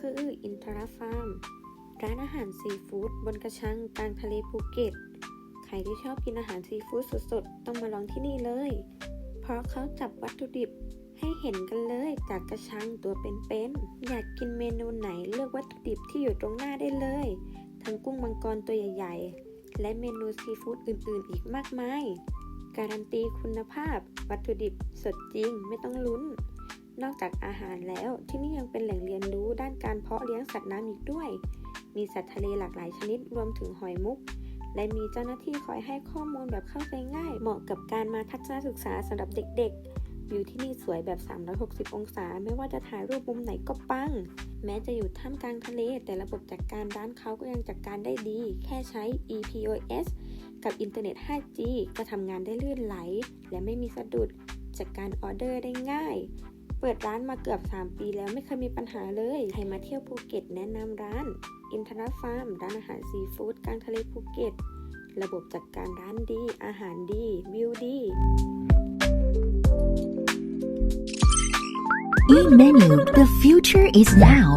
คืออินทราฟาร์ม ร้านอาหารซีฟู้ดบนกระชังกลางทะเลภูเก็ต ใครที่ชอบกินอาหารซีฟู้ดสดๆ ต้องมาลองที่นี่เลย เพราะเขาจับวัตถุดิบให้เห็นกันเลยจากกระชังตัวเป็นๆ อยากกินเมนูไหนเลือกวัตถุดิบที่อยู่ตรงหน้าได้เลย ทั้งกุ้งมังกรตัวใหญ่ๆ และเมนูซีฟู้ดอื่นๆ อีกมากมาย การันตีคุณภาพ วัตถุดิบสดจริงไม่ต้องลุ้น นอกจากอาหารแล้วที่นี่ยังเป็นแหล่งเรียนรู้ด้านการเพาะเลี้ยงสัตว์น้ำอีกด้วย มีสัตว์ทะเลหลากหลายชนิดรวมถึงหอยมุก และมีเจ้าหน้าที่คอยให้ข้อมูลแบบเข้าใจง่าย เหมาะกับการมาทัศนศึกษาสำหรับเด็กๆ วิวที่นี่สวยแบบ 360 องศา ไม่ว่าจะถ่ายรูปมุมไหนก็ปัง แม้จะอยู่ท่ามกลางทะเล แต่ระบบจัดการร้านเขาก็ยังจัดการได้ดี แค่ใช้ EPOS กับอินเทอร์เน็ต 5G ก็ทำงานได้ลื่นไหล และไม่มีสะดุดจัดการออเดอร์ได้ง่าย เปิดร้านมาเกือบ 3 ปีแล้วไม่เคยมีปัญหาเลย ใครมาเที่ยวภูเก็ตแนะนำร้าน อินทราฟาร์ม ร้านอาหารซีฟู้ดกลางทะเลภูเก็ต ระบบจัดการร้านดี อาหารดี วิวดี E-menu, the future is now.